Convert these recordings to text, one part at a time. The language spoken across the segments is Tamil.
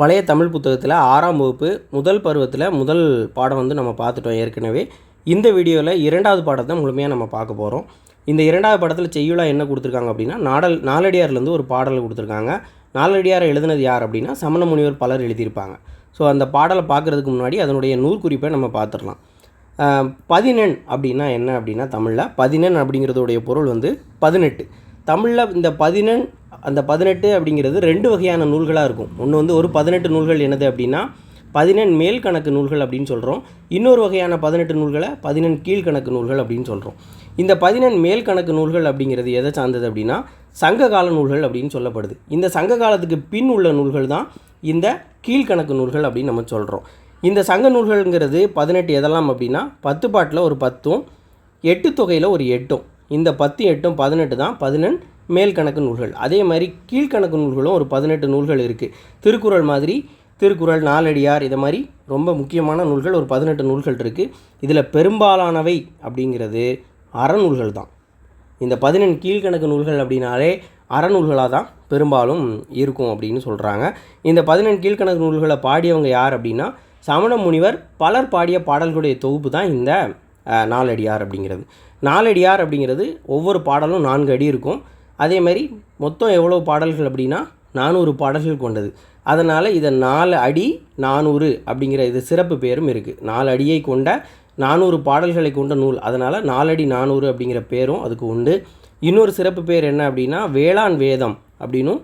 பழைய தமிழ் புத்தகத்தில் ஆறாம் வகுப்பு முதல் பருவத்தில் முதல் பாடம் வந்து நம்ம பார்த்துட்டோம் ஏற்கனவே. இந்த வீடியோவில் இரண்டாவது பாடத்தை முழுமையாக நம்ம பார்க்க போகிறோம் இந்த இரண்டாவது பாடத்தில் செய்யுளா என்ன கொடுத்துருக்காங்க அப்படின்னா நாடல் நாலடியார்லேருந்து ஒரு பாடல் கொடுத்துருக்காங்க. நாலடியாரை எழுதுனது யார் அப்படின்னா சமண முனிவர் பலர் எழுதியிருப்பாங்க. ஸோ அந்த பாடலை பார்க்குறதுக்கு முன்னாடி அதனுடைய நூற்குறிப்பை நம்ம பார்த்துடலாம். பதினெண் அப்படின்னா என்ன அப்படின்னா தமிழில் பதினெண் அப்படிங்கிறதுடைய பொருள் வந்து பதினெட்டு. தமிழில் இந்த பதினெண் அந்த பதினெட்டு அப்படிங்கிறது ரெண்டு வகையான நூல்களாக இருக்கும். ஒன்று வந்து ஒரு பதினெட்டு நூல்கள் என்னது அப்படின்னா பதினெண் மேல் கணக்கு நூல்கள் அப்படின்னு சொல்கிறோம் இன்னொரு வகையான பதினெட்டு நூல்களை பதினெண் கீழ்கணக்கு நூல்கள் அப்படின்னு சொல்கிறோம் இந்த பதினெண் மேல் கணக்கு நூல்கள் அப்படிங்கிறது எதை சார்ந்தது அப்படின்னா சங்ககால நூல்கள் அப்படின்னு சொல்லப்படுது. இந்த சங்க காலத்துக்கு பின் உள்ள நூல்கள் தான் இந்த கீழ்கணக்கு நூல்கள் அப்படின்னு நம்ம சொல்கிறோம் இந்த சங்க நூல்கள்ங்கிறது பதினெட்டு எதெல்லாம் அப்படின்னா பத்து பாட்டில் ஒரு பத்தும் எட்டு தொகையில் ஒரு எட்டும். இந்த பத்து எட்டும் பதினெட்டு தான் பதினெண் மேல் கணக்கு நூல்கள். அதே மாதிரி கீழ்கணக்கு நூல்களும் ஒரு பதினெட்டு நூல்கள் இருக்குது திருக்குறள் மாதிரி திருக்குறள் நாலடியார் இதை மாதிரி ரொம்ப முக்கியமான நூல்கள் ஒரு பதினெட்டு நூல்கள் இருக்குது இதில் பெரும்பாலானவை அப்படிங்கிறது அறநூல்கள் தான். இந்த பதினெண் கீழ்கணக்கு நூல்கள் அப்படின்னாலே அறநூல்களாக தான் பெரும்பாலும் இருக்கும் அப்படின்னு சொல்கிறாங்க இந்த பதினெண் கீழ்கணக்கு நூல்களை பாடியவங்க யார் அப்படின்னா சமண முனிவர் பலர் பாடிய பாடல்களுடைய தொகுப்பு தான் இந்த நாலடியார் அப்படிங்கிறது. நாலடியார் அப்படிங்கிறது ஒவ்வொரு பாடலும் நான்கு அடி இருக்கும். அதே மாதிரி மொத்தம் எவ்வளோ பாடல்கள் அப்படின்னா நானூறு பாடல்கள் கொண்டது. அதனால் இதை நாலு அடி நானூறு அப்படிங்கிற இது சிறப்பு பேரும் இருக்குது நாலு அடியை கொண்ட நானூறு பாடல்களை கொண்ட நூல். அதனால் நாலடி நானூறு அப்படிங்கிற பேரும் அதுக்கு உண்டு. இன்னொரு சிறப்பு பேர் என்ன அப்படின்னா வேளாண் வேதம் அப்படின்னும்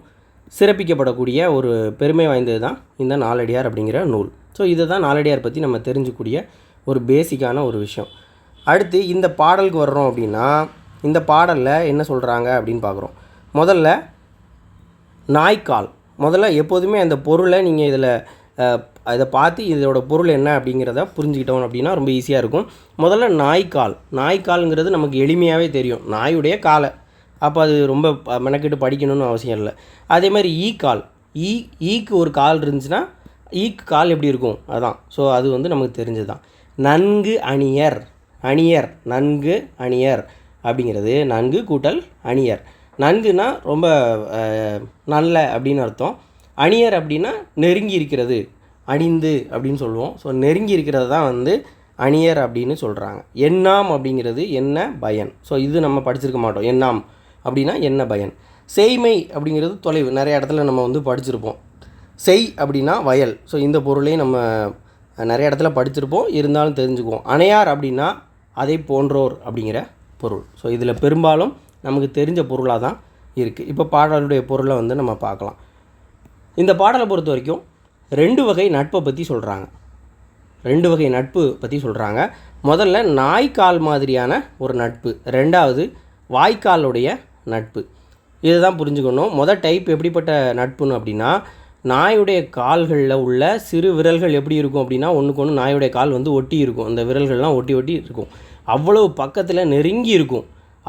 சிறப்பிக்கப்படக்கூடிய ஒரு பெருமை வாய்ந்தது தான் இந்த நாலடியார் அப்படிங்கிற நூல். ஸோ இதை தான் நாலடியார் பற்றி நம்ம தெரிஞ்சுக்கூடிய ஒரு பேசிக்கான ஒரு விஷயம். அடுத்து இந்த பாடலுக்கு வர்றோம் அப்படின்னா இந்த பாடலில் என்ன சொல்கிறாங்க அப்படின்னு பார்க்குறோம். முதல்ல நாய்க்கால். முதல்ல எப்போதுமே அந்த பொருளை நீங்கள் இதில் அதை பார்த்து இதோட பொருள் என்ன அப்படிங்கிறத புரிஞ்சுக்கிட்டோம் அப்படின்னா ரொம்ப ஈஸியாக இருக்கும். முதல்ல நாய்க்கால். நாய்க்கால்ங்கிறது நமக்கு எளிமையாகவே தெரியும். நாயுடைய காலை. அப்போ அது ரொம்ப மெனக்கெட்டு படிக்கணும்னு அவசியம் இல்லை. அதே மாதிரி ஈ கால் ஈ ஈக்கு ஒரு கால் இருந்துச்சுன்னா ஈக்கு கால் எப்படி இருக்கும்? அதான். ஸோ அது வந்து நமக்கு தெரிஞ்சது தான் நன்கு அணியர். அணியர் நன்கு அணியர் அப்படிங்கிறது நன்கு கூட்டல் அணியர். நன்குனா ரொம்ப நல்ல அப்படின்னு அர்த்தம். அணியர் அப்படின்னா நெருங்கி இருக்கிறது அணிந்து அப்படின்னு சொல்லுவோம். ஸோ நெருங்கி இருக்கிறது தான் வந்து அணியர் அப்படின்னு சொல்கிறாங்க எண்ணாம் அப்படிங்கிறது என்ன? பயன். ஸோ இது நம்ம படிச்சிருக்க மாட்டோம். எண்ணாம் அப்படின்னா என்ன பயன்? செய்மை அப்படிங்கிறது தொலைவு. நிறைய இடத்துல நம்ம வந்து படிச்சிருப்போம். செய் அப்படின்னா வயல். ஸோ இந்த பொருளையும் நம்ம நிறைய இடத்துல படிச்சிருப்போம். இருந்தாலும் தெரிஞ்சுக்குவோம். அணையார் அப்படின்னா அதை போன்றோர் அப்படிங்கிற பொருள். ஸோ இதில் பெரும்பாலும் நமக்கு தெரிஞ்ச பொருளாக தான் இருக்குது இப்போ பாடலுடைய பொருளை வந்து நம்ம பார்க்கலாம். இந்த பாடலை பொறுத்த வரைக்கும் ரெண்டு வகை நட்பை பற்றி சொல்கிறாங்க ரெண்டு வகை நட்பு பற்றி சொல்கிறாங்க முதல்ல நாய்க்கால் மாதிரியான ஒரு நட்பு. ரெண்டாவது வாய்க்காலுடைய நட்பு. இதை தான் புரிஞ்சுக்கணும். மொதல் டைப் எப்படிப்பட்ட நட்புன்னு அப்படின்னா நாயுடைய கால்களில் உள்ள சிறு விரல்கள் எப்படி இருக்கும் அப்படின்னா ஒன்றுக்கு ஒன்று நாயுடைய கால் வந்து ஒட்டி இருக்கும். அந்த விரல்கள்லாம் ஒட்டி ஒட்டி இருக்கும். அவ்வளவு பக்கத்தில் நெருங்கி இருக்கும்.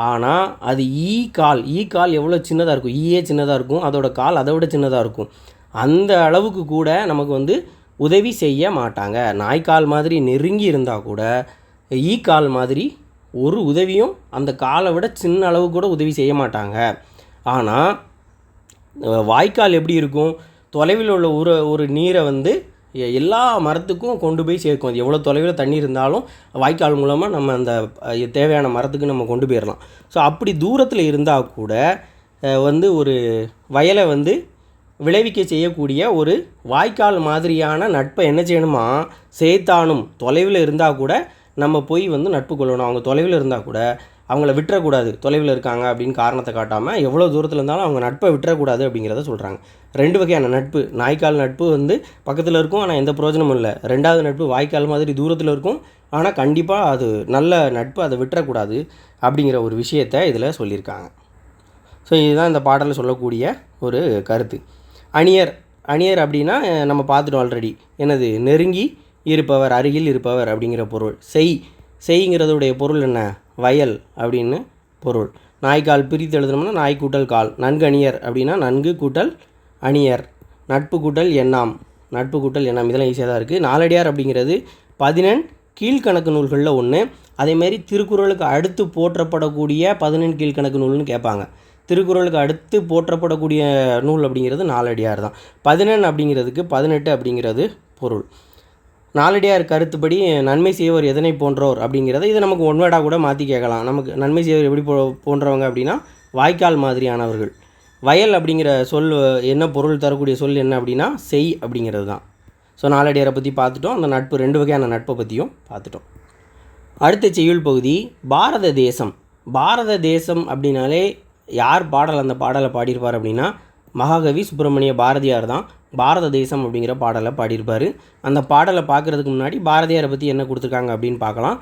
ஆனால் அது ஈ கால் ஈ கால் எவ்வளோ சின்னதாக இருக்கும்? ஈயே சின்னதாக இருக்கும். அதோட கால் அதை விட சின்னதாக இருக்கும். அந்த அளவுக்கு கூட நமக்கு வந்து உதவி செய்ய மாட்டாங்க. நாய்க்கால் மாதிரி நெருங்கி இருந்தால் கூட ஈ கால் மாதிரி ஒரு உதவியும் அந்த காலை விட சின்ன அளவு கூட உதவி செய்ய மாட்டாங்க. ஆனால் வாய்க்கால் எப்படி இருக்கும்? தொலைவில் உள்ள ஒரு ஒரு நீரை வந்து எ- எல்லா மரத்துக்கும் கொண்டு போய் சேர்க்கும். அது எவ்வளோ தொலைவில் தண்ணி இருந்தாலும் வாய்க்கால் மூலமாக நம்ம அந்த தேவையான மரத்துக்கு நம்ம கொண்டு போயிடலாம் ஸோ அப்படி தூரத்தில் இருந்தால் கூட வந்து ஒரு வயலை வந்து விளைவிக்க செய்யக்கூடிய ஒரு வாய்க்கால் மாதிரியான நட்பை என்ன செய்யணுமா? சேர்த்தானும். தொலைவில் இருந்தால் கூட நம்ம போய் வந்து நட்பு கொள்ளணும். அவங்க தொலைவில் இருந்தால் கூட அவங்கள விட்டுறக்கூடாது. தொலைவில் இருக்காங்க அப்படின்னு காரணத்தை காட்டாமல் எவ்வளோ தூரத்தில் இருந்தாலும் அவங்க நட்பை விட்டுறக்கூடாது அப்படிங்கிறத சொல்கிறாங்க ரெண்டு வகையான நட்பு. நாய்க்கால் நட்பு வந்து பக்கத்தில் இருக்கும் ஆனால் எந்த பிரயோஜனமும் இல்லை. ரெண்டாவது நட்பு வாய்க்கால் மாதிரி தூரத்தில் இருக்கும் ஆனால் கண்டிப்பாக அது நல்ல நட்பு அதை விட்டுறக்கூடாது அப்படிங்கிற ஒரு விஷயத்தை இதில் சொல்லியிருக்காங்க. ஸோ இதுதான் இந்த பாடலில் சொல்லக்கூடிய ஒரு கருத்து. அணியர். அணியர் அப்படின்னா நம்ம பார்த்துட்டோம் ஆல்ரெடி என்னது? நெருங்கி இருப்பவர் அருகில் இருப்பவர் அப்படிங்கிற பொருள். செய். செய்ங்கிறதுடைய பொருள் என்ன? வயல் அப்படின்னு பொருள். நாய்க்கால் பிரித்து எழுதணும்னா நாய் கூட்டல் கால். நன்கு அணியர் அப்படின்னா நன்கு கூட்டல் அணியர். நட்பு கூட்டல் எண்ணாம். நட்பு கூட்டல் எண்ணாம். இதெல்லாம் ஈஸியாக தான் இருக்குது நாலடியார் அப்படிங்கிறது பதினெண் கீழ்கணக்கு நூல்களில் ஒன்று அதேமாரி திருக்குறளுக்கு அடுத்து போற்றப்படக்கூடிய பதினெண் கீழ்கணக்கு நூல்னு கேட்பாங்க. திருக்குறளுக்கு அடுத்து போற்றப்படக்கூடிய நூல் அப்படிங்கிறது நாலடியார் தான். பதினெண் அப்படிங்கிறதுக்கு பதினெட்டு அப்படிங்கிறது பொருள். நாலடியார் கருத்துப்படி நன்மை செய்வர் எதனை போன்றோர் அப்படிங்கிறத இதை நமக்கு ஒன்வேடாக கூட மாற்றி கேட்கலாம். நமக்கு நன்மை செய்வர் எப்படி போ போன்றவங்க அப்படின்னா வாய்க்கால் மாதிரியானவர்கள். வயல் அப்படிங்கிற சொல் என்ன பொருள் தரக்கூடிய சொல் என்ன அப்படின்னா செய் அப்படிங்கிறது தான். ஸோ நாலடியாரை பற்றி பார்த்துட்டோம். அந்த நட்பு ரெண்டு வகையான நட்பை பற்றியும் பார்த்துட்டோம். அடுத்த செய்யுள் பகுதி பாரத தேசம். பாரத தேசம் அப்படின்னாலே யார் பாடல் அந்த பாடலை பாடியிருப்பார் அப்படின்னா மகாகவி சுப்பிரமணிய பாரதியார் தான். பாரத தேசம் அப்படிங்கிற பாடலை பாடியிருப்பார். அந்த பாடலை பார்க்குறதுக்கு முன்னாடி பாரதியாரை பற்றி என்ன கொடுத்துருக்காங்க அப்படின்னு பார்க்கலாம்.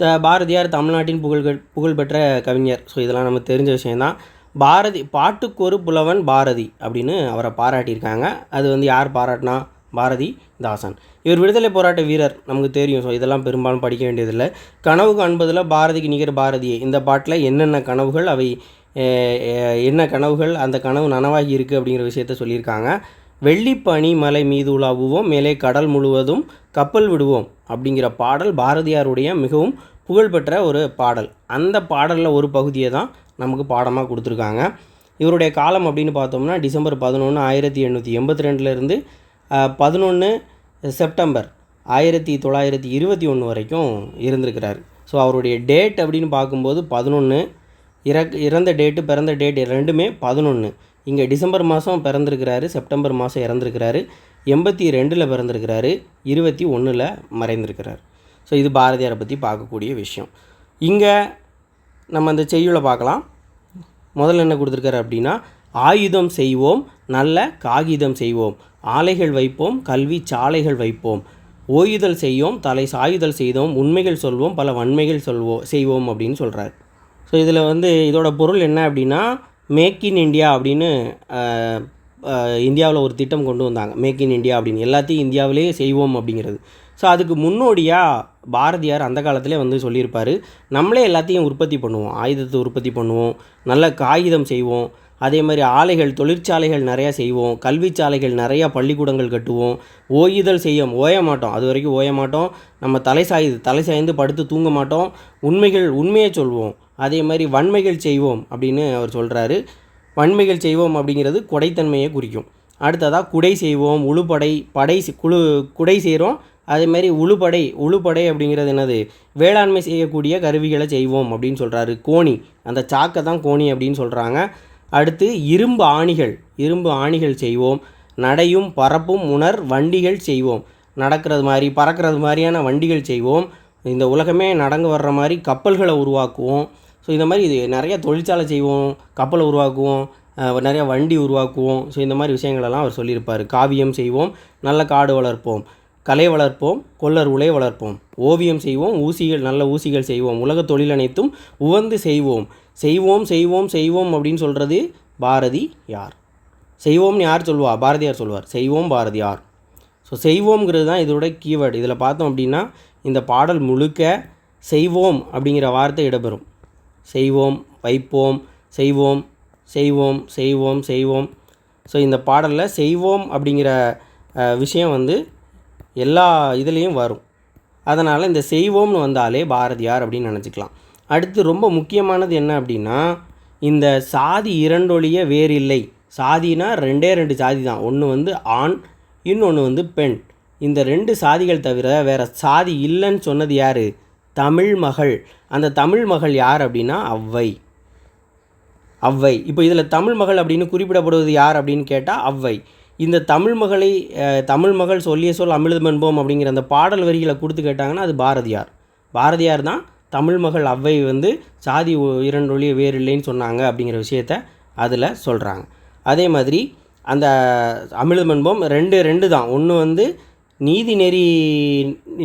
த பாரதியார் தமிழ்நாட்டின் புகழ் புகழ்பெற்ற கவிஞர். ஸோ இதெல்லாம் நம்ம தெரிஞ்ச விஷயந்தான் பாரதி பாட்டுக்கொரு புலவன் பாரதி அப்படின்னு அவரை பாராட்டியிருக்காங்க. அது வந்து யார் பாராட்டினா பாரதி தாசன். இவர் விடுதலை போராட்ட வீரர் நமக்கு தெரியும். ஸோ இதெல்லாம் பெரும்பாலும் படிக்க வேண்டியதில்லை. கனவு காண்பதில் பாரதிக்கு நிகர் பாரதியே. இந்த பாட்டில் என்னென்ன கனவுகள் அவை என்ன கனவுகள் அந்த கனவு நனவாகி இருக்குது அப்படிங்கிற விஷயத்த சொல்லியிருக்காங்க. வெள்ளிப்பனி மலை மீது உலாவுவோம் மேலே கடல் முழுவதும் கப்பல் விடுவோம் அப்படிங்கிற பாடல் பாரதியாருடைய மிகவும் புகழ்பெற்ற ஒரு பாடல். அந்த பாடலில் ஒரு பகுதியை தான் நமக்கு பாடமாக கொடுத்துருக்காங்க. இவருடைய காலம் அப்படின்னு பார்த்தோம்னா டிசம்பர் பதினொன்று ஆயிரத்தி எண்ணூற்றி எண்பத்தி ரெண்டுலேருந்து பதினொன்று செப்டம்பர் ஆயிரத்தி தொள்ளாயிரத்தி இருபத்தி ஒன்று வரைக்கும் இருந்திருக்கிறார். ஸோ அவருடைய டேட் அப்படின்னு பார்க்கும்போது பதினொன்று இறக் இறந்த டேட்டு பிறந்த டேட் ரெண்டுமே பதினொன்று இங்கே டிசம்பர் மாதம் பிறந்திருக்கிறாரு செப்டம்பர் மாதம் இறந்துருக்கிறாரு எண்பத்தி ரெண்டில் பிறந்திருக்கிறாரு இருபத்தி ஒன்றில் மறைந்திருக்கிறார். ஸோ இது பாரதியாரை பற்றி பார்க்கக்கூடிய விஷயம். இங்கே நம்ம அந்த செய்யுளை பார்க்கலாம். முதல்ல என்ன கொடுத்துருக்காரு அப்படின்னா ஆயுதம் செய்வோம் நல்ல காகிதம் செய்வோம் ஆலைகள் வைப்போம் கல்வி சாலைகள் வைப்போம் ஓயுதல் செய்யோம் தலை சாயுதல் செய்தோம் உண்மைகள் சொல்வோம் பல வன்மைகள் சொல்வோம் செய்வோம் அப்படின்னு சொல்கிறார் ஸோ இதில் வந்து இதோட பொருள் என்ன அப்படின்னா மேக் இன் இந்தியா அப்படின்னு இந்தியாவில் ஒரு திட்டம் கொண்டு வந்தாங்க. மேக் இன் இந்தியா அப்படின்னு. எல்லாத்தையும் இந்தியாவிலேயே செய்வோம் அப்படிங்கிறது. ஸோ அதுக்கு முன்னோடியாக பாரதியார் அந்த காலத்திலே வந்து சொல்லியிருப்பார் நம்மளே எல்லாத்தையும் உற்பத்தி பண்ணுவோம். ஆயுதத்தை உற்பத்தி பண்ணுவோம். நல்ல காகிதம் செய்வோம். அதே மாதிரி ஆலைகள் தொழிற்சாலைகள் நிறையா செய்வோம். கல்விச்சாலைகள் நிறையா பள்ளிக்கூடங்கள் கட்டுவோம். ஓயுதல் செய்யும் ஓய மாட்டோம். அது வரைக்கும் ஓய மாட்டோம். நம்ம தலை சாய்து தலை சாய்ந்து படுத்து தூங்க மாட்டோம். உண்மைகள் உண்மையை சொல்வோம். அதே மாதிரி வன்மைகள் செய்வோம் அப்படின்னு அவர் சொல்கிறாரு வன்மைகள் செய்வோம் அப்படிங்கிறது கொடைத்தன்மையை குறிக்கும். அடுத்ததாக குடை செய்வோம் உழுபடை படை செ- குழு குடை செய்கிறோம் அதே மாதிரி உழுபடை உழுபடை அப்படிங்கிறது என்னது? வேளாண்மை செய்யக்கூடிய கருவிகளை செய்வோம் அப்படின்னு சொல்கிறாரு கோணி அந்த சாக்கை தான் கோணி அப்படின்னு சொல்கிறாங்க அடுத்து இரும்பு ஆணிகள் இரும்பு ஆணிகள் செய்வோம். நடையும் பறப்பும் உணர் வண்டிகள் செய்வோம். நடக்கிறது மாதிரி பறக்கிறது மாதிரியான வண்டிகள் செய்வோம். இந்த உலகமே நடந்து வர்ற மாதிரி கப்பல்களை உருவாக்குவோம். ஸோ இந்த மாதிரி இது நிறைய தொழிற்சாலை செய்வோம் கப்பலை உருவாக்குவோம் நிறையா நிறைய வண்டி உருவாக்குவோம். ஸோ இந்த மாதிரி விஷயங்களெல்லாம் அவர் சொல்லியிருப்பார். காவியம் செய்வோம் நல்ல காடு வளர்ப்போம் கலை வளர்ப்போம் கொல்லர் உலை வளர்ப்போம். ஓவியம் செய்வோம் ஊசிகள் நல்ல ஊசிகள் செய்வோம். உலக தொழில் அனைத்தும் உவந்து செய்வோம். செய்வோம் செய்வோம் செய்வோம் அப்படின்னு சொல்கிறது பாரதி யார்? செய்வோம்னு யார் சொல்லுவா? பாரதியார் சொல்லுவார். செய்வோம் பாரதியார் ஸோ செய்வோம்ங்கிறது தான் இதோட கீவேர்டு இதில் பார்த்தோம் அப்படின்னா இந்த பாடல் முழுக்க செய்வோம் அப்படிங்கிற வார்த்தை இடம்பெறும். செய்வோம் வைப்போம் செய்வோம் செய்வோம் செய்வோம் செய்வோம். ஸோ இந்த பாடலில் செய்வோம் அப்படிங்கிற விஷயம் வந்து எல்லா இதுலேயும் வரும். அதனால் இந்த செய்வோம்னு வந்தாலே பாரதியார் அப்படின்னு நினச்சிக்கலாம். அடுத்து ரொம்ப முக்கியமானது என்ன அப்படின்னா இந்த சாதி இரண்டொழிய வேறில்லை. சாதினா ரெண்டே ரெண்டு சாதி தான். ஒன்று வந்து ஆண் இன்னொன்று வந்து பெண். இந்த ரெண்டு சாதிகள் தவிர வேறு சாதி இல்லைன்னு சொன்னது யார்? தமிழ் மகள். அந்த தமிழ் மகள் யார் அப்படின்னா அவ்வை. ஔவை இப்போ இதில் தமிழ் மகள் அப்படின்னு குறிப்பிடப்படுவது யார் அப்படின்னு கேட்டால் ஔவை இந்த தமிழ் மகளை தமிழ் மகள் சொல்லிய சொல் அமிழ்தம் என்போம் அப்படிங்கிற அந்த பாடல் வரிகளை கொடுத்து கேட்டாங்கன்னா அது பாரதியார். பாரதியார் தான் தமிழ் மகள் ஔவை வந்து சாதி இரண்டு ஒழிய வேறு இல்லைன்னு சொன்னாங்க அப்படிங்கிற விஷயத்த அதில் சொல்கிறாங்க அதே மாதிரி அந்த அமிழ்தம் என்போம் ரெண்டு ரெண்டு தான். ஒன்று வந்து நீதி நெறி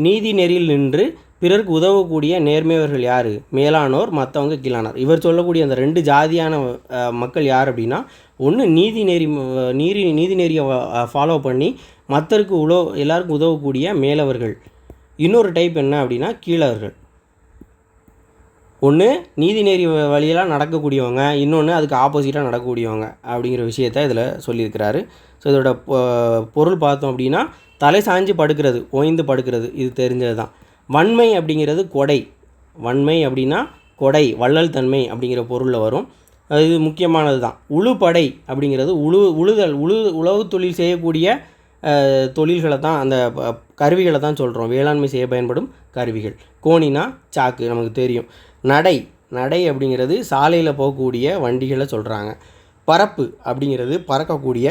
நீதி நெறியில் நின்று பிறருக்கு உதவக்கூடிய நேர்மையவர்கள் யார்? மேலானோர் மற்றவங்க கீழானோர். இவர் சொல்லக்கூடிய அந்த ரெண்டு ஜாதியான மக்கள் யார் அப்படின்னா ஒன்று நீதி நெறி நீரி நீதி நீதி நெறியை ஃபாலோ பண்ணி மற்றருக்கு உழோ எல்லாருக்கும் உதவக்கூடிய மேலவர்கள். இன்னொரு டைப் என்ன அப்படின்னா கீழவர்கள். ஒன்று நீதிநெறி நெறி வழியெல்லாம் நடக்கக்கூடியவங்க. இன்னொன்று அதுக்கு ஆப்போசிட்டாக நடக்கக்கூடியவங்க அப்படிங்கிற விஷயத்த இதில் சொல்லியிருக்கிறாரு. ஸோ இதோட பொருள் பார்த்தோம் அப்படின்னா தலை சாஞ்சு படுக்கிறது ஓய்ந்து படுக்கிறது இது தெரிஞ்சது தான் வன்மை அப்படிங்கிறது கொடை. வன்மை அப்படின்னா கொடை வள்ளல் தன்மை அப்படிங்கிற பொருளில் வரும். இது முக்கியமானது தான். உழுபடை அப்படிங்கிறது உழு உழுதல் உழு உழவு தொழில் செய்யக்கூடிய தொழில்களை தான் அந்த ப- கருவிகளை தான் சொல்கிறோம் வேளாண்மை செய்ய பயன்படும் கருவிகள். கோணினா சாக்கு நமக்கு தெரியும். நடை நடை அப்படிங்கிறது சாலையில் போகக்கூடிய வண்டிகளை சொல்கிறாங்க பரப்பு அப்படிங்கிறது பறக்கக்கூடிய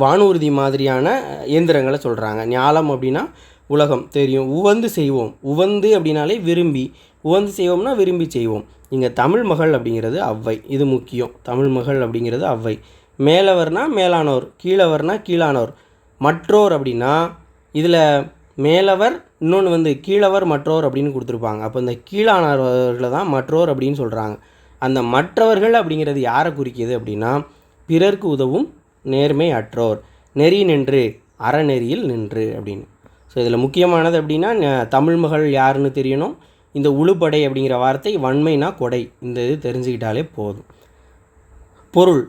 வானூர்தி மாதிரியான இயந்திரங்களை சொல்கிறாங்க ஞாலம் அப்படின்னா உலகம் தெரியும். உவந்து செய்வோம். உவந்து அப்படின்னாலே விரும்பி. உவந்து செய்வோம்னா விரும்பி செய்வோம். இங்கே தமிழ் மகள் அப்படிங்கிறது அவ்வை. இது முக்கியம். தமிழ் மகள் அப்படிங்கிறது அவ்வை. மேலவர்னா மேலானோர். கீழவர்னா கீழானோர். மற்றோர் அப்படின்னா இதில் மேலவர் இன்னொன்று வந்து கீழவர் மற்றோர் அப்படின்னு கொடுத்துருப்பாங்க. அப்போ இந்த கீழானவர்களை தான் மற்றோர் அப்படின்னு சொல்கிறாங்க அந்த மற்றவர்கள் அப்படிங்கிறது யாரை குறிக்கிது அப்படின்னா பிறர்க்கு உதவும் நேர்மை அற்றோர் நெறி நின்று அறநெறியில் நின்று அப்படின்னு. ஸோ இதில் முக்கியமானது அப்படின்னா தமிழ்மகள் தமிழ் மகள் யாருன்னு தெரியணும். இந்த உழுபடை அப்படிங்கிற வார்த்தை வன்மைனா கொடை. இந்த இது தெரிஞ்சுக்கிட்டாலே போதும். பொருள்.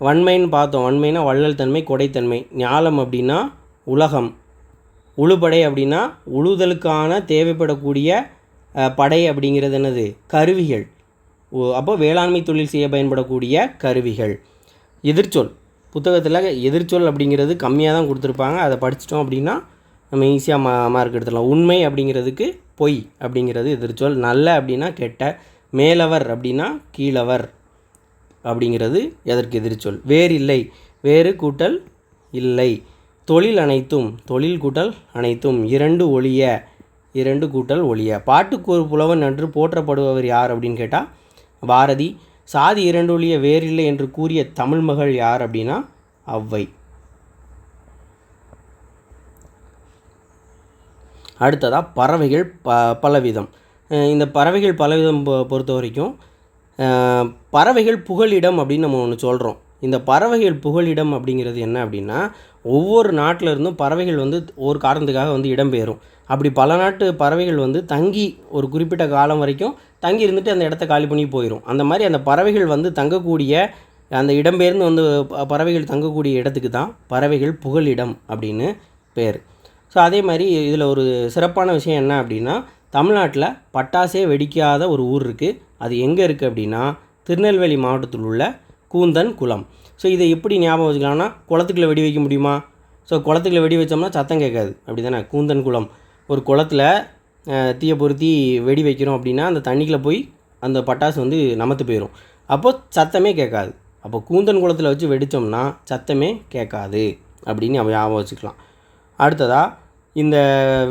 வன்மைன்னு பார்த்தோம். வன்மைனா வள்ளல் தன்மை கொடைத்தன்மை ஞாலம் அப்படின்னா உலகம். உழுபடை அப்படின்னா உழுதலுக்கான தேவைப்படக்கூடிய படை அப்படிங்கிறது என்னது? கருவிகள். ஓ- அப்போ வேளாண்மை தொழில் செய்ய பயன்படக்கூடிய கருவிகள். எதிர்ச்சொல். புத்தகத்தில் எதிர்ச்சொல் அப்படிங்கிறது கம்மியாக தான் கொடுத்துருப்பாங்க. அதை படிச்சிட்டோம் அப்படின்னா நம்ம ஈஸியாக மா மார்க் எடுத்துடலாம். உண்மை அப்படிங்கிறதுக்கு பொய் அப்படிங்கிறது எதிர்ச்சொல். நல்ல அப்படின்னா கெட்ட. மேலவர் அப்படின்னா கீழவர் அப்படிங்கிறது எதற்கு எதிர்ச்சொல்? வேறு இல்லை. வேறு கூட்டல் இல்லை. தொழில் அனைத்தும் தொழில் கூட்டல் அனைத்தும் இரண்டு ஒளிய இரண்டு கூட்டல் ஒளிய. பாட்டுக்கு ஒரு புலவன் என்று போற்றப்படுபவர் யார் அப்படின்னு கேட்டால் பாரதி. சாதி இரண்டு ஒளிய வேறில்லை என்று கூறிய தமிழ் மகள் யார் அப்படின்னா அவ்வை. அடுத்ததாக பறவைகள் ப பலவிதம். இந்த பறவைகள் பலவிதம் பொ- பொறுத்த வரைக்கும் பறவைகள் புகலிடம் அப்படின்னு நம்ம ஒன்று சொல்கிறோம் இந்த பறவைகள் புகலிடம் அப்படிங்கிறது என்ன அப்படின்னா ஒவ்வொரு நாட்டில் இருந்தும் பறவைகள் வந்து ஒரு காரணத்துக்காக வந்து இடம்பெயரும் அப்படி பல நாட்டு பறவைகள் வந்து தங்கி ஒரு குறிப்பிட்ட காலம் வரைக்கும் தங்கி இருந்துட்டு அந்த இடத்த காலி பண்ணி போயிடும் அந்த மாதிரி அந்த பறவைகள் வந்து தங்கக்கூடிய அந்த இடம்பெயர்ந்து வந்து ப- பறவைகள் தங்கக்கூடிய இடத்துக்கு தான் பறவைகள் புகலிடம் அப்படின்னு பேர். ஸோ அதே மாதிரி இதில் ஒரு சிறப்பான விஷயம் என்ன அப்படின்னா தமிழ்நாட்டில் பட்டாசே வெடிக்காத ஒரு ஊர் இருக்குது அது எங்கே இருக்குது அப்படின்னா திருநெல்வேலி மாவட்டத்தில் உள்ள கூந்தன் குளம். ஸோ இதை எப்படி ஞாபகம் வச்சுக்கலாம்னா குளத்துக்குள்ள வெடி வைக்க முடியுமா? ஸோ குளத்துக்குள்ள வெடி வச்சோம்னா சத்தம் கேட்காது. அப்படி தானே கூந்தன் குளம். ஒரு குளத்துல தீயை பொருத்தி வெடி வைக்கிறோம் அப்படின்னா அந்த தண்ணிக்குள்ளே போய் அந்த பட்டாசு வந்து நமத்து போயிடும் அப்போது சத்தமே கேட்காது. அப்போ கூந்தன் குளத்தில் வச்சு வெடித்தோம்னா சத்தமே கேட்காது அப்படின்னு அவன் ஞாபகம் வச்சுக்கலாம். அடுத்ததாக இந்த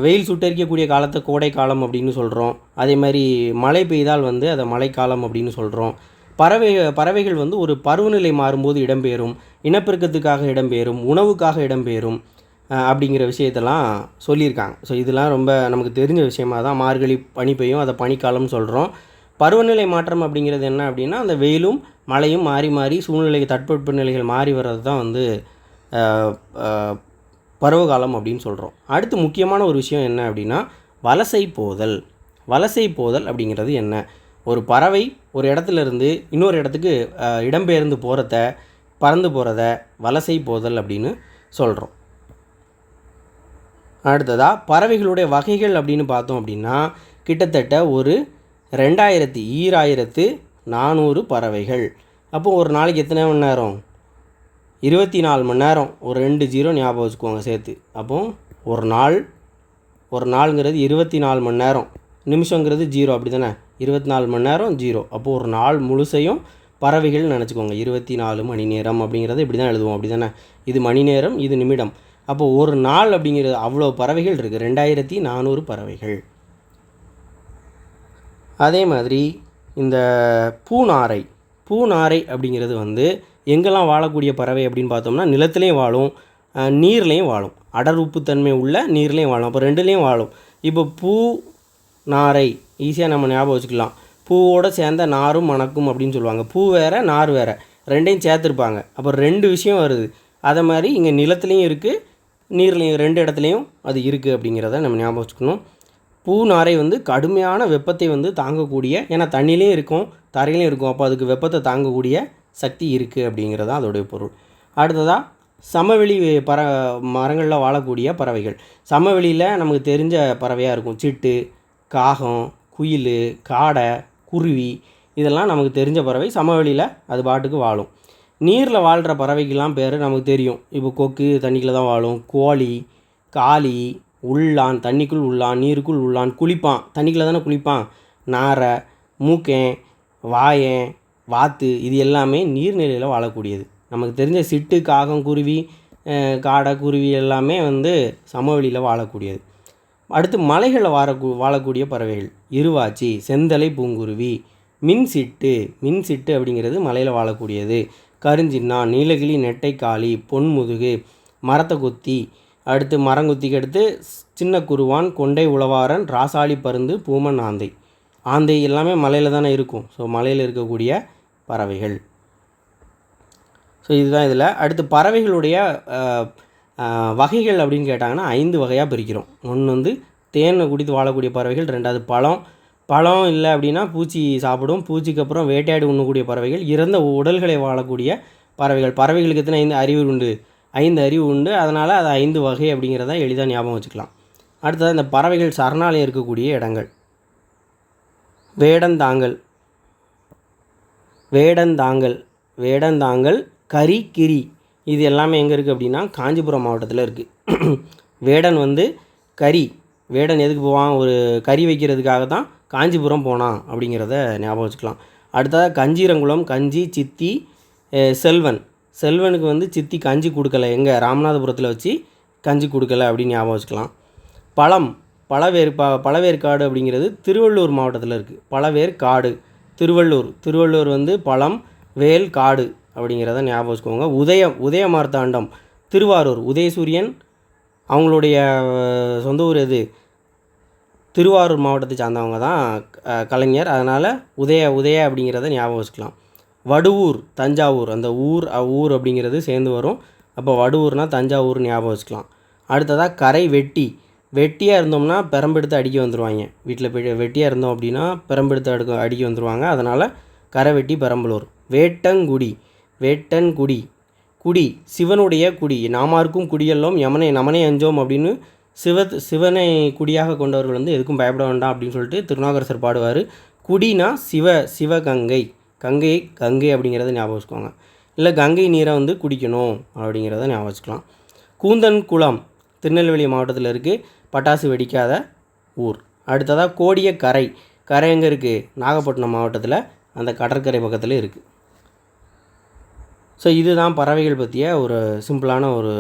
வெயில் சுட்டரிக்கக்கூடிய காலத்தை கோடை காலம் அப்படின்னு சொல்கிறோம் அதே மாதிரி மழை பெய்தால் வந்து அதை மழைக்காலம் அப்படின்னு சொல்கிறோம் பறவை பறவைகள் வந்து ஒரு பருவநிலை மாறும்போது இடம்பெயரும் இனப்பெருக்கத்துக்காக இடம்பெயரும் உணவுக்காக இடம்பெயரும் அப்படிங்கிற விஷயத்தெல்லாம் சொல்லியிருக்காங்க. ஸோ இதெல்லாம் ரொம்ப நமக்கு தெரிஞ்ச விஷயமா தான் மார்கழி பனி பெய்யும் அதை பனிக்காலம்னு சொல்கிறோம் பருவநிலை மாற்றம் அப்படிங்கிறது என்ன அப்படின்னா அந்த வெயிலும் மழையும் மாறி மாறி சூழ்நிலை தட்பவெப்ப நிலைகள் மாறி வர்றது தான் வந்து பருவகாலம் அப்படின்னு சொல்கிறோம் அடுத்து முக்கியமான ஒரு விஷயம் என்ன அப்படின்னா வலசை போதல். வலசை போதல் அப்படிங்கிறது என்ன? ஒரு பறவை ஒரு இடத்துல இருந்து இன்னொரு இடத்துக்கு இடம்பெயர்ந்து போகிறத பறந்து போகிறத வலசை போதல் அப்படின்னு சொல்கிறோம் அடுத்ததாக பறவைகளுடைய வகைகள் அப்படின்னு பார்த்தோம் அப்படின்னா கிட்டத்தட்ட ஒரு ரெண்டாயிரத்தி ஈராயிரத்து நானூறு பறவைகள். அப்போ ஒரு நாளைக்கு எத்தனை மணி நேரம்? இருபத்தி நாலு மணி நேரம் ஒரு ரெண்டு ஜீரோ ஞாபகம் வச்சுக்கோங்க சேர்த்து. அப்போ ஒரு நாள் ஒரு நாளுங்கிறது இருபத்தி நாலு மணி நேரம் நிமிஷங்கிறது ஜீரோ அப்படி தானே இருபத்தி நாலு மணி நேரம் ஜீரோ. அப்போது ஒரு நாள் முழுசையும் பறவைகள் நினச்சிக்கோங்க. இருபத்தி நாலு மணி நேரம் அப்படிங்கிறத இப்படி தான் எழுதுவோம் அப்படி தானே இது மணி நேரம் இது நிமிடம். அப்போது ஒரு நாள் அப்படிங்கிறது அவ்வளோ பறவைகள் இருக்குது ரெண்டாயிரத்தி நானூறு பறவைகள். அதே மாதிரி இந்த பூநாரை பூநாரை அப்படிங்கிறது வந்து எங்கெல்லாம் வாழக்கூடிய பறவை அப்படின்னு பார்த்தோம்னா நிலத்துலேயும் வாழும் நீர்லேயும் வாழும். அடர் உப்புத்தன்மை உள்ள நீர்லேயும் வாழும். அப்போ ரெண்டுலேயும் வாழும். இப்போ பூ நாரை ஈஸியாக நம்ம ஞாபகம் வச்சுக்கலாம். பூவோடு சேர்ந்த நாரும் மணக்கும் அப்படின்னு சொல்லுவாங்க. பூ வேறு நார் வேறு. ரெண்டையும் சேர்த்துருப்பாங்க. அப்போ ரெண்டு விஷயம் வருது. அதை மாதிரி இங்கே நிலத்துலேயும் இருக்குது நீர்லேயும் ரெண்டு இடத்துலையும் அது இருக்குது அப்படிங்கிறத நம்ம ஞாபகம் வச்சுக்கணும். பூ நாரை வந்து கடுமையான வெப்பத்தை வந்து தாங்கக்கூடிய ஏன்னா தண்ணிலையும் இருக்கும் தரையிலையும் இருக்கும். அப்போ அதுக்கு வெப்பத்தை தாங்கக்கூடிய சக்தி இருக்குது அப்படிங்கிறது தான் அதோடைய பொருள். அடுத்ததாக சமவெளி பற மரங்களில் வாழக்கூடிய பறவைகள். சமவெளியில் நமக்கு தெரிஞ்ச பறவையாக இருக்கும். சிட்டு காகம் குயில் காடை குருவி. இதெல்லாம் நமக்கு தெரிஞ்ச பறவை. சமவெளியில் அது பாட்டுக்கு வாழும். நீரில் வாழ்கிற பறவைக்கெல்லாம் பேர் நமக்கு தெரியும். இப்போ கொக்கு தண்ணிக்குள்ளே தான் வாழும். கோழி காளி உள்ளான் தண்ணிக்குள் உள்ளான் நீருக்குள் உள்ளான் குளிப்பான். தண்ணிக்குள்ளே தானே குளிப்பான். நாரை மூக்கேன் வாயன் வாத்து இது எல்லாமே நீர்நிலையில் வாழக்கூடியது. நமக்கு தெரிஞ்ச சிட்டு காகம் குருவி காடை குருவி எல்லாமே வந்து சமவெளியில் வாழக்கூடியது. அடுத்து மலைகளில் வாழக்கூ வாழக்கூடிய பறவைகள். இருவாச்சி செந்தலை பூங்குருவி மின்சிட்டு மின்சிட்டு அப்படிங்கிறது மலையில் வாழக்கூடியது. கருஞ்சின்னா நீலகிளி நெட்டைக்காளி பொன்முதுகு மரத்தை கொத்தி அடுத்து மரங்கொத்திக்கு அடுத்து சின்ன குருவான் கொண்டை உழவாரன் ராசாளி பருந்து பூமன் ஆந்தை. ஆந்தை எல்லாமே மலையில் தானே இருக்கும். ஸோ மலையில் இருக்கக்கூடிய பறவைகள். ஸோ இதுதான் இதில். அடுத்து பறவைகளுடைய வகைகள் அப்படின்னு கேட்டாங்கன்னா ஐந்து வகையாக பிரிக்கிறோம். ஒன்று வந்து தேனை குடித்து வாழக்கூடிய பறவைகள் ரெண்டாவது பழம். பழம் இல்லை அப்படின்னா பூச்சி சாப்பிடும். பூச்சிக்கு அப்புறம் வேட்டையாடி உண்ணக்கூடிய பறவைகள். இறந்த உடல்களை வாழக்கூடிய பறவைகள். பறவைகளுக்கு எத்தனை ஐந்து அறிவு உண்டு? ஐந்து அறிவு உண்டு. அதனால் அது ஐந்து வகை அப்படிங்கிறத எளிதாக ஞாபகம் வச்சுக்கலாம். அடுத்தது இந்த பறவைகள் சரணாலயம் இருக்கக்கூடிய இடங்கள். வேடந்தாங்கல். வேடந்தாங்கல் வேடந்தாங்கல் கரிகிரி. இது எல்லாமே எங்கே இருக்குது அப்படின்னா காஞ்சிபுரம் மாவட்டத்தில் இருக்குது வேடன் வந்து கரி. வேடன் எதுக்கு போவான்? ஒரு கறி வைக்கிறதுக்காக தான் காஞ்சிபுரம் போனான் அப்படிங்கிறத ஞாபகம் வச்சுக்கலாம். அடுத்ததாக கஞ்சீரங்குளம் கஞ்சி சித்தி செல்வன். செல்வனுக்கு வந்து சித்தி கஞ்சி கொடுக்கல. எங்கே? ராமநாதபுரத்தில் வச்சு கஞ்சி கொடுக்கல அப்படின்னு ஞாபகம் வச்சுக்கலாம். பழம் பழவேற்பா ப பழவேற்காடு அப்படிங்கிறது திருவள்ளூர் மாவட்டத்தில் இருக்குது பழவேற்காடு. திருவள்ளூர். திருவள்ளூர் வந்து பழம் வேல் காடு அப்படிங்கிறத ஞாபகம் வச்சுக்கோங்க. உதயம் உதய மார்த்தாண்டம் திருவாரூர். உதயசூரியன் அவங்களுடைய சொந்த ஊர் எது? திருவாரூர் மாவட்டத்தை சார்ந்தவங்க தான் கலைஞர். அதனால் உதய உதய அப்படிங்கிறத ஞாபகம் வச்சுக்கலாம். வடுவூர் தஞ்சாவூர். அந்த ஊர் ஊர் அப்படிங்கிறது சேர்ந்து வரும். அப்போ வடுவூர்னால் தஞ்சாவூர் ஞாபகம் வச்சுக்கலாம். அடுத்ததாக கரை வெட்டி வெட்டியாக இருந்தோம்னா பெரம்பெடுத்து அடிக்க வந்துடுவாங்க வீட்டில் போய் வெட்டியாக இருந்தோம் அப்படின்னா பெரம்பெடுத்து அடுக்க அடிக்க வந்துடுவாங்க அதனால் கரை வெட்டி பெரம்பலூர். வேட்டங்குடி. வேட்டன்குடி. குடி. சிவனுடைய குடி. நாமாருக்கும் குடியெல்லாம் யமனை நமனை அஞ்சோம் அப்படின்னு சிவ சிவனை குடியாக கொண்டவர்கள் வந்து எதுக்கும் பயப்பட வேண்டாம் அப்படின்னு சொல்லிட்டு திருநாகரசர் பாடுவார். குடினா சிவ சிவகங்கை கங்கை. கங்கை அப்படிங்கிறத ஞாபகம் வச்சுக்கோங்க. இல்லை கங்கை நீரை வந்து குடிக்கணும் அப்படிங்கிறத ஞாபகம் வச்சுக்கலாம். கூந்தன் குளம். திருநெல்வேலி மாவட்டத்தில் இருக்குது பட்டாசு வெடிக்காத ஊர். அடுத்ததாக கோடிய கரை. கரை எங்கே இருக்குது நாகப்பட்டினம் மாவட்டத்தில் அந்த கடற்கரை பக்கத்தில் இருக்குது ஸோ இதுதான் பறவைகள் பற்றிய ஒரு சிம்பிளான ஒரு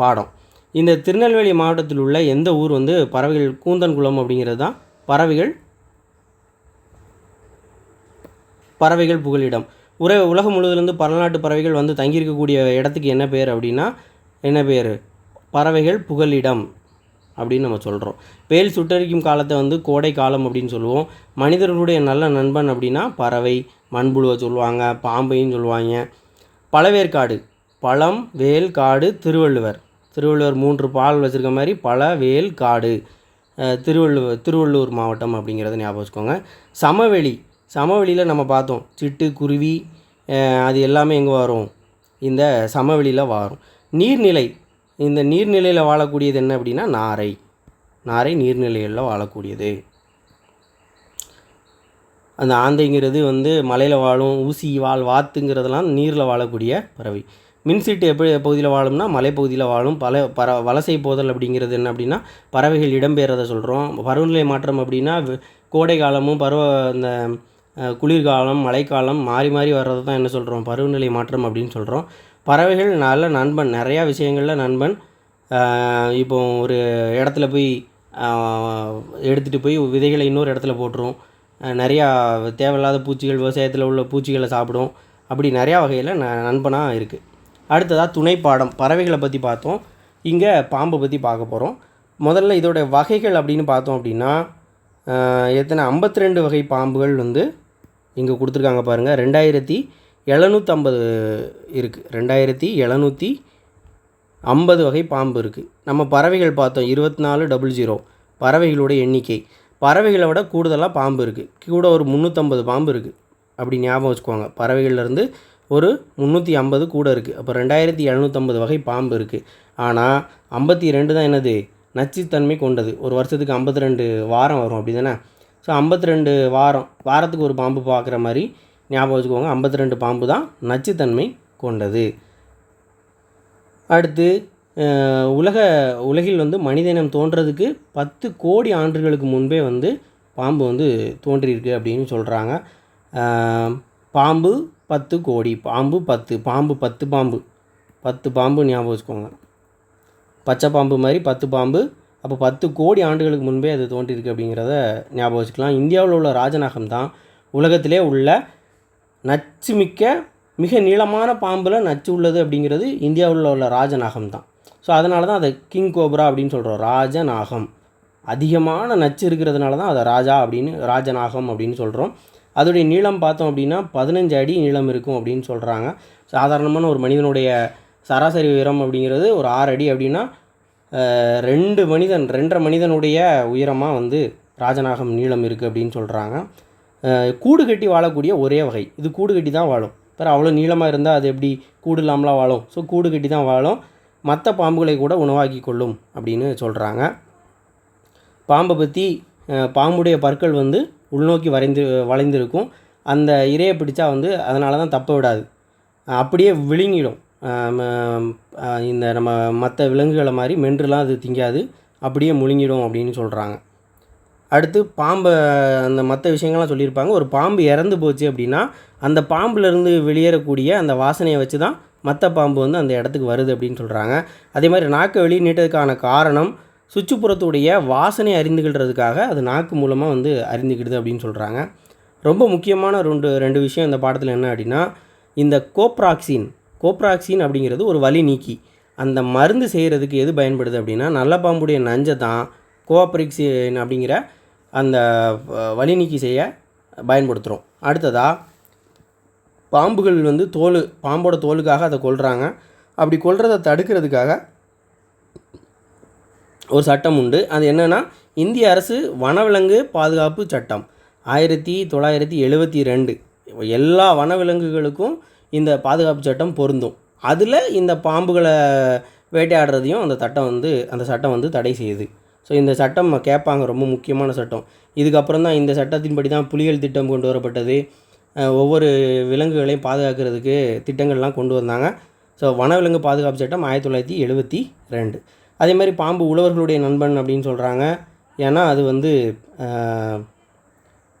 பாடம். இந்த திருநெல்வேலி மாவட்டத்தில் உள்ள எந்த ஊர் வந்து பறவைகள் கூந்தன்குளம் அப்படிங்கிறது தான்? பறவைகள் பறவைகள் புகலிடம். உரை உலகம் முழுவதுலேருந்து பரநாட்டு பறவைகள் வந்து தங்கியிருக்கக்கூடிய இடத்துக்கு என்ன பேர் அப்படின்னா என்ன பேர்? பறவைகள் புகலிடம். அப்படின்னு நம்ம சொல்கிறோம் வேல் சுட்டரிக்கும் காலத்தை வந்து கோடை காலம் அப்படின்னு சொல்லுவோம். மனிதர்களுடைய நல்ல நண்பன் அப்படின்னா பறவை மண்புழுவை சொல்லுவாங்க பாம்பையும் சொல்லுவாங்க. பழவேற்காடு பழம் வேல் காடு திருவள்ளுவர். திருவள்ளுவர் மூன்று பால் வச்சுருக்க மாதிரி பல வேல் காடு. திருவள்ளுவர் திருவள்ளூர் மாவட்டம் அப்படிங்கிறத ஞாபகம் வச்சுக்கோங்க. சமவெளி சமவெளியில் நம்ம பார்த்தோம். சிட்டு குருவி அது எல்லாமே எங்கே வரும்? இந்த சமவெளியில் வரும். நீர்நிலை இந்த நீர்நிலையில் வாழக்கூடியது என்ன அப்படின்னா நாரை. நாரை நீர்நிலைகளில் வாழக்கூடியது. அந்த ஆந்தைங்கிறது வந்து மலையில் வாழும் ஊசி வாழ் வாத்துங்கிறதெல்லாம் நீரில் வாழக்கூடிய பறவை. மின்சீட்டு எப்படி பகுதியில் வாழும்னா மலைப்பகுதியில் வாழும் பல பற வலசை போதல் அப்படிங்கிறது என்ன அப்படின்னா பறவைகள் இடம்பெயர்றதை சொல்கிறோம் பருவநிலை மாற்றம் அப்படின்னா கோடை காலமும் பருவ இந்த குளிர்காலம் மழைக்காலம் மாறி மாறி வர்றது தான் என்ன சொல்கிறோம் பருவநிலை மாற்றம் அப்படின்னு சொல்கிறோம் பறவைகள் நல்ல நண்பன் நிறையா விஷயங்களில் நண்பன். இப்போ ஒரு இடத்துல போய் எடுத்துகிட்டு போய் விதைகளை இன்னொரு இடத்துல போட்டுரும். நிறையா தேவையில்லாத பூச்சிகள் விவசாயத்தில் உள்ள பூச்சிகளை சாப்பிடும். அப்படி நிறையா வகையில் ந நண்பனாக இருக்குது அடுத்ததாக துணைப்பாடம் பறவைகளை பற்றி பார்த்தோம். இங்கே பாம்பை பற்றி பார்க்க போகிறோம் முதல்ல இதோட வகைகள் அப்படின்னு பார்த்தோம் அப்படின்னா எத்தனை ஐம்பத்தி ரெண்டு வகை பாம்புகள் வந்து இங்கே கொடுத்துருக்காங்க பாருங்கள் ரெண்டாயிரத்தி எழுநூற்றம்பது இருக்குது ரெண்டாயிரத்தி எழுநூற்றி ஐம்பது வகை பாம்பு இருக்குது நம்ம பறவைகள் பார்த்தோம். இருபத்தி நாலு டபுள் ஜீரோ பறவைகளோட எண்ணிக்கை. பறவைகளை விட கூடுதலாக பாம்பு இருக்குது கூட ஒரு முந்நூற்றம்பது பாம்பு இருக்குது அப்படி ஞாபகம் வச்சுக்கோங்க. பறவைகள்லேருந்து ஒரு முந்நூற்றி ஐம்பது கூட இருக்குது அப்போ ரெண்டாயிரத்தி எழுநூற்றம்பது வகை பாம்பு இருக்குது ஆனால் ஐம்பத்தி ரெண்டு தான் என்னது? நச்சுத்தன்மை கொண்டது. ஒரு வருஷத்துக்கு ஐம்பத்தி ரெண்டு வாரம் வரும். அப்படி தானே ஸோ ஐம்பத்தி ரெண்டு வாரம். வாரத்துக்கு ஒரு பாம்பு பார்க்குற மாதிரி ஞாபகம் வச்சுக்கோங்க ஐம்பத்தி ரெண்டு பாம்பு தான் நச்சுத்தன்மை கொண்டது. அடுத்து உலக உலகில் வந்து மனிதனம் தோன்றதுக்கு பத்து கோடி ஆண்டுகளுக்கு முன்பே வந்து பாம்பு வந்து தோன்றியிருக்கு அப்படின்னு சொல்கிறாங்க பாம்பு பத்து கோடி பாம்பு பத்து பாம்பு பத்து பாம்பு. பத்து பாம்பு ஞாபகம் வச்சுக்கோங்க. பச்சை பாம்பு மாதிரி பத்து பாம்பு. அப்போ பத்து கோடி ஆண்டுகளுக்கு முன்பே அது தோன்றியிருக்கு அப்படிங்கிறத ஞாபகம் வச்சுக்கலாம். இந்தியாவில் உள்ள ராஜநாகம் தான் உலகத்திலே உள்ள நச்சு மிக்க மிக நீளமான பாம்பில் நச்சு உள்ளது அப்படிங்கிறது இந்தியாவில் உள்ள ராஜநாகம் தான் ஸோ அதனால தான் அதை கிங் கோப்ரா அப்படின்னு சொல்கிறோம் ராஜநாகம். அதிகமான நச்சு இருக்கிறதுனால தான் அதை ராஜா அப்படின்னு ராஜநாகம் அப்படின்னு சொல்கிறோம் அதோடைய நீளம் பார்த்தோம் அப்படின்னா பதினஞ்சு அடி நீளம் இருக்கும் அப்படின்னு சொல்கிறாங்க சாதாரணமான ஒரு மனிதனுடைய சராசரி உயரம் அப்படிங்கிறது ஒரு ஆறு அடி அப்படின்னா ரெண்டு மனிதன் ரெண்டரை மனிதனுடைய உயரமாக வந்து ராஜநாகம் நீளம் இருக்குது அப்படின்னு சொல்கிறாங்க கூடு கட்டி வாழக்கூடிய ஒரே வகை. இது கூடு கட்டி தான் வாழும். பிற அவ்வளோ நீளமாக இருந்தால் அது எப்படி கூடு இல்லாமலாம் வாழும்? ஸோ கூடு கட்டி தான் வாழும். மற்ற பாம்புகளை கூட உணவாக்கி கொள்ளும் அப்படின்னு சொல்கிறாங்க பாம்பை பற்றி பாம்புடைய பற்கள் வந்து உள்நோக்கி வரைந்து வளைந்திருக்கும். அந்த இரையை பிடிச்சா வந்து அதனால தான் தப்ப விடாது. அப்படியே விழுங்கிடும். இந்த நம்ம மற்ற விலங்குகளை மாதிரி மென்றுலாம் அது திங்காது. அப்படியே முழுங்கிடும் அப்படின்னு சொல்கிறாங்க அடுத்து பாம்பை அந்த மற்ற விஷயங்கள்லாம் சொல்லியிருப்பாங்க. ஒரு பாம்பு இறந்து போச்சு அப்படின்னா அந்த பாம்புலேருந்து வெளியேறக்கூடிய அந்த வாசனையை வச்சு தான் மற்ற பாம்பு வந்து அந்த இடத்துக்கு வருது அப்படின்னு சொல்கிறாங்க அதே மாதிரி நாக்கை வெளியே நீட்டதுக்கான காரணம் சுற்றுப்புறத்துடைய வாசனை அறிந்துகிடுறதுக்காக அது நாக்கு மூலமாக வந்து அறிந்துக்கிடுது அப்படின்னு சொல்கிறாங்க ரொம்ப முக்கியமான ரெண்டு ரெண்டு விஷயம் இந்த பாடத்தில் என்ன அப்படின்னா இந்த கோப்ராக்சின் கோப்ராக்சின் அப்படிங்கிறது ஒரு வலி நீக்கி அந்த மருந்து செய்கிறதுக்கு எது பயன்படுது அப்படின்னா நல்ல பாம்புடைய நஞ்சை தான் கோஆப்ரிக்சின் அப்படிங்கிற அந்த அஹ், வலி நீக்கி செய்ய பயன்படுத்துகிறோம் அடுத்ததாக பாம்புகள் வந்து தோல் பாம்போட தோலுக்காக அதை கொள்கிறாங்க அப்படி கொள்றதை தடுக்கிறதுக்காக ஒரு சட்டம் உண்டு. அது என்னென்னா இந்திய அரசு வனவிலங்கு பாதுகாப்பு சட்டம். ஆயிரத்தி தொள்ளாயிரத்தி எழுபத்தி ரெண்டு. எல்லா வனவிலங்குகளுக்கும் இந்த பாதுகாப்பு சட்டம் பொருந்தும். அதில் இந்த பாம்புகளை வேட்டையாடுறதையும் அந்த சட்டம் வந்து அந்த சட்டம் வந்து தடை செய்யுது. ஸோ இந்த சட்டம் கேட்பாங்க ரொம்ப முக்கியமான சட்டம். இதுக்கப்புறம் தான் இந்த சட்டத்தின்படி தான் புலிகள் திட்டம் கொண்டு வரப்பட்டது. ஒவ்வொரு விலங்குகளையும் பாதுகாக்கிறதுக்கு திட்டங்கள்லாம் கொண்டு வந்தாங்க. ஸோ வனவிலங்கு பாதுகாப்பு சட்டம் ஆயிரத்தி தொள்ளாயிரத்தி எழுபத்தி ரெண்டு. அதே மாதிரி பாம்பு உழவர்களுடைய நண்பன் அப்படின்னு சொல்கிறாங்க ஏன்னா அது வந்து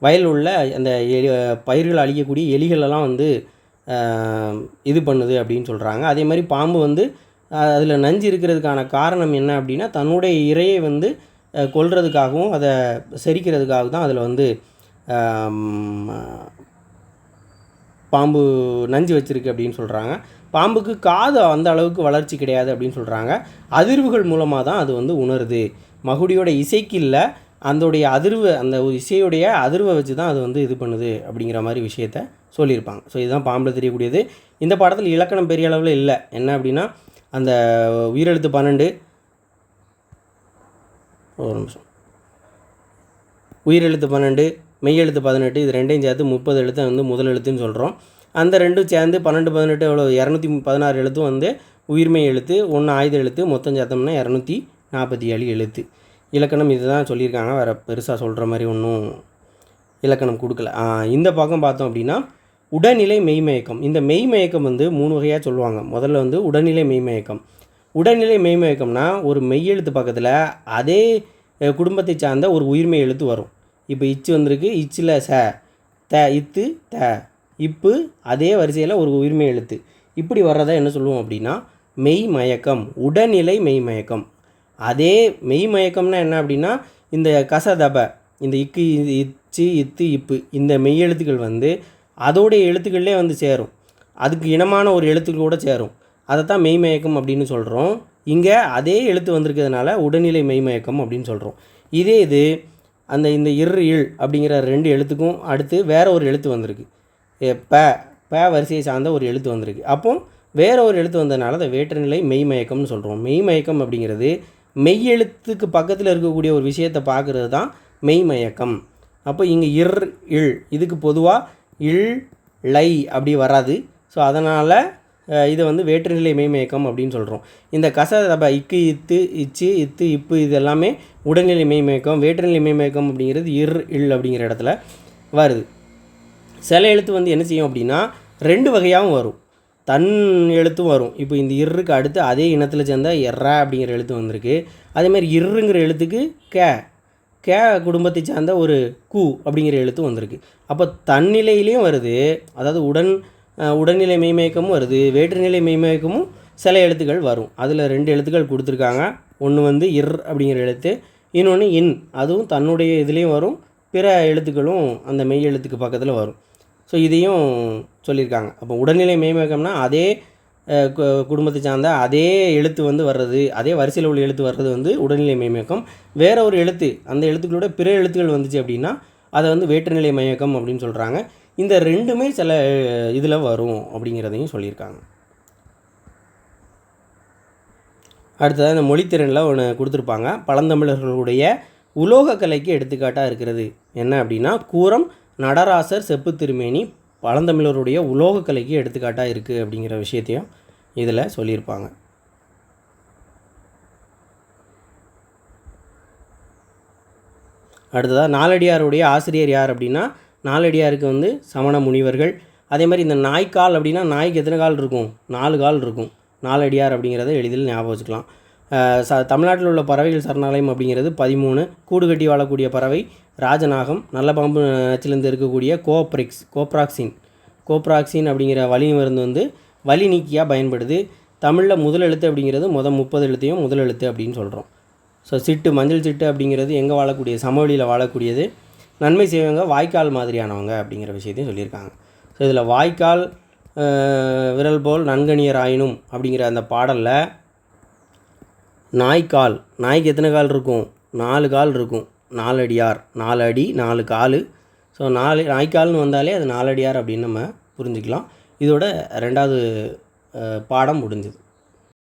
வயலில் உள்ள அந்த எலி பயிர்கள் அழிக்கக்கூடிய எலிகளெல்லாம் வந்து இது பண்ணுது அப்படின்னு சொல்கிறாங்க அதே மாதிரி பாம்பு வந்து அதில் நஞ்சு இருக்கிறதுக்கான காரணம் என்ன அப்படின்னா தன்னுடைய இரையை வந்து அஹ், கொல்றதுக்காகவும் அதை செரிக்கிறதுக்காக தான் அதில் வந்து பாம்பு நஞ்சு வச்சிருக்கு அப்படின்னு சொல்கிறாங்க பாம்புக்கு காது அந்த அளவுக்கு வளர்ச்சி கிடையாது அப்படின்னு சொல்கிறாங்க அதிர்வுகள் மூலமாக தான் அது வந்து உணருது. மகுடியோட இசைக்கு இல்லை அதோடைய அதிர்வு அந்த ஒரு இசையுடைய அதிர்வை வச்சு தான் அது வந்து இது பண்ணுது அப்படிங்கிற மாதிரி விஷயத்த சொல்லியிருப்பாங்க. ஸோ இதுதான் பாம்பில் தெரியக்கூடியது. இந்த பாடத்தில் இலக்கணம் பெரிய அளவில் இல்லை. என்ன அப்படின்னா அந்த உயிரெழுத்து பன்னெண்டு. ஒரு நிமிஷம். உயிரெழுத்து பன்னெண்டு மெய்யெழுத்து பதினெட்டு இது ரெண்டையும் சேர்த்து முப்பது எழுத்தை வந்து முதல் எழுத்துன்னு சொல்கிறோம் அந்த ரெண்டும் சேர்ந்து பன்னெண்டு பதினெட்டு எவ்வளோ இரநூத்தி பதினாறு எழுத்தும் வந்து உயிர்மெய் எழுத்து ஒன்று ஆயுத எழுத்து மொத்தம் சேர்த்தோம்னா இரநூத்தி நாற்பத்தி ஏழு எழுத்து. இலக்கணம் இதுதான் சொல்லியிருக்காங்க. வேறு பெருசாக சொல்கிற மாதிரி ஒன்றும் இலக்கணம் கொடுக்கல. இந்த பக்கம் பார்த்தோம் அப்படின்னா உடல்நிலை மெய்மயக்கம். இந்த மெய்மயக்கம் வந்து மூணு வகையாக சொல்லுவாங்க. முதல்ல வந்து உடல்நிலை மெய்மயக்கம். உடல்நிலை மெய்மயக்கம்னா ஒரு மெய்யெழுத்து பக்கத்தில் அதே குடும்பத்தை சார்ந்த ஒரு உயிர்மெய் எழுத்து வரும். இப்போ இச்சு வந்திருக்கு. இச்சில் ச த இத்து த. இப்பு அதே வரிசையில் ஒரு உயிர்மெய் எழுத்து. இப்படி வர்றதை என்ன சொல்லுவோம் அப்படின்னா மெய் மயக்கம் உடல்நிலை மெய்மயக்கம். அதே மெய்மயக்கம்னா என்ன அப்படின்னா இந்த கசதப இந்த இக்கு இச்சு இத்து இப்பு இந்த மெய்யெழுத்துக்கள் வந்து அதோடைய எழுத்துக்கள்லே வந்து சேரும். அதுக்கு இனமான ஒரு எழுத்துக்கள் கூட சேரும். அதை தான் மெய்மயக்கம் அப்படின்னு சொல்கிறோம் இங்கே அதே எழுத்து வந்திருக்கிறதுனால உடல்நிலை மெய்மயக்கம் அப்படின்னு சொல்கிறோம் இதே இது அந்த இந்த இரு இல் அப்படிங்கிற ரெண்டு எழுத்துக்கும் அடுத்து வேற ஒரு எழுத்து வந்திருக்கு. ப ப வரிசையை சார்ந்த ஒரு எழுத்து வந்திருக்கு. அப்போ வேற ஒரு எழுத்து வந்ததுனால அதை வேற்றுநிலை மெய்மயக்கம்னு சொல்கிறோம் மெய்மயக்கம் அப்படிங்கிறது மெய் எழுத்துக்கு பக்கத்தில் இருக்கக்கூடிய ஒரு விஷயத்தை பார்க்குறது தான் மெய்மயக்கம். அப்போ இங்கே இர் இல் இதுக்கு பொதுவாக இல் லை அப்படி வராது. ஸோ அதனால் இது இதை வந்து வேற்றுநிலை மெய்மயக்கம் அப்படின்னு சொல்கிறோம் இந்த கச தப இக்கு இத்து இச்சு இத்து இப்பு இது எல்லாமே உடல்நிலை மெய்மயக்கம் வேற்றுநிலை மெய்மயக்கம் அப்படிங்கிறது இர் இல் அப்படிங்கிற இடத்துல வருது. சில எழுத்து வந்து என்ன செய்யும் அப்படின்னா ரெண்டு வகையாகவும் வரும். தன் எழுத்தும் வரும். இப்போ இந்த இருக்கு அடுத்து அதே இனத்தில் சேர்ந்தால் எர்ரா அப்படிங்கிற எழுத்து வந்திருக்கு. அதேமாதிரி இருங்கிற எழுத்துக்கு கே. கே குடும்பத்தை சார்ந்த ஒரு கு அப்படிங்கிற எழுத்து வந்திருக்கு. அப்போ தன்னிலையிலையும் வருது அதாவது உடன் உடல்நிலை மெய்மயக்கமும் வருது வேற்றுநிலை மெய்மயக்கமும் சில எழுத்துக்கள் வரும். அதில் ரெண்டு எழுத்துக்கள் கொடுத்துருக்காங்க. ஒன்று வந்து இர் அப்படிங்கிற எழுத்து இன்னொன்று இன். அதுவும் தன்னுடைய இதுலேயும் வரும் பிற எழுத்துக்களும் அந்த மெய் எழுத்துக்கு பக்கத்தில் வரும். ஸோ இதையும் சொல்லியிருக்காங்க. அப்போ உடல்நிலை மெய்மயக்கம்னா அதே குடும்பத்தை சார்ந்த அதே எழுத்து வந்து வர்றது அதே வரிசையில் உள்ள எழுத்து வர்றது வந்து உடல்நிலை மெய்மயக்கம் வேற ஒரு எழுத்து அந்த எழுத்துக்களோட பிற எழுத்துக்கள் வந்துச்சு அப்படின்னா அதை வந்து வேற்றுநிலை மயக்கம் அப்படின்னு சொல்கிறாங்க இந்த ரெண்டுமே சில இதில் வரும் அப்படிங்கிறதையும் சொல்லியிருக்காங்க. அடுத்ததாக இந்த மொழித்திறனில் ஒன்று கொடுத்துருப்பாங்க. பழந்தமிழர்களுடைய உலோக கலைக்கு எடுத்துக்காட்டாக இருக்கிறது. என்ன அப்படின்னா கூரம் நடராசர் செப்பு திருமேனி பழந்தமிழருடைய உலோக கலைக்கு எடுத்துக்காட்டாக இருக்குது அப்படிங்கிற விஷயத்தையும் இதில் சொல்லியிருப்பாங்க. அடுத்ததாக நாலடியாருடைய ஆசிரியர் யார் அப்படின்னா நாலடியாருக்கு வந்து சமண முனிவர்கள். அதே மாதிரி இந்த நாய்க்கால் அப்படின்னா நாய்க்கு எத்தனை கால் இருக்கும்? நாலு கால் இருக்கும். நாலடியார் அப்படிங்கிறத எளிதில் ஞாபகம் வச்சுக்கலாம். ச தமிழ்நாட்டில் உள்ள பறவைகள் சரணாலயம் அப்படிங்கிறது பதிமூணு. கூடு கட்டி வாழக்கூடிய பறவை ராஜநாகம் நல்ல பாம்பு நச்சிலிருந்து இருக்கக்கூடிய கோப்ரிக்ஸ் கோப்ராக்சின். கோப்ராக்சின் அப்படிங்கிற வலி மருந்து வந்து வலி நீக்கியாக பயன்படுது. தமிழில் முதல் எழுத்து அப்படிங்கிறது மொதல் முப்பது எழுத்தையும் முதல் எழுத்து அப்படின்னு சொல்கிறோம் ஸோ சிட்டு மஞ்சள் சிட்டு அப்படிங்கிறது எங்கே வாழக்கூடிய? சமவெளியில் வாழக்கூடியது. நன்மை செய்வங்க வாய்க்கால் மாதிரியானவங்க அப்படிங்கிற விஷயத்தையும் சொல்லியிருக்காங்க. ஸோ இதில் வாய்க்கால் விரல் போல் நன்கணியர் ஆயினும் அப்படிங்கிற அந்த பாடலில் நாய்க்கால் நாய்க்கு எத்தனை கால் இருக்கும்? நாலு கால் இருக்கும். நாலடியார். நாலு அடி நாலு கால். ஸோ நாலு நாய்க்கால்னு வந்தாலே அது நாலடியார் அப்படின்னு நம்ம புரிஞ்சுக்கலாம். இதோட ரெண்டாவது பாடம் முடிஞ்சுது.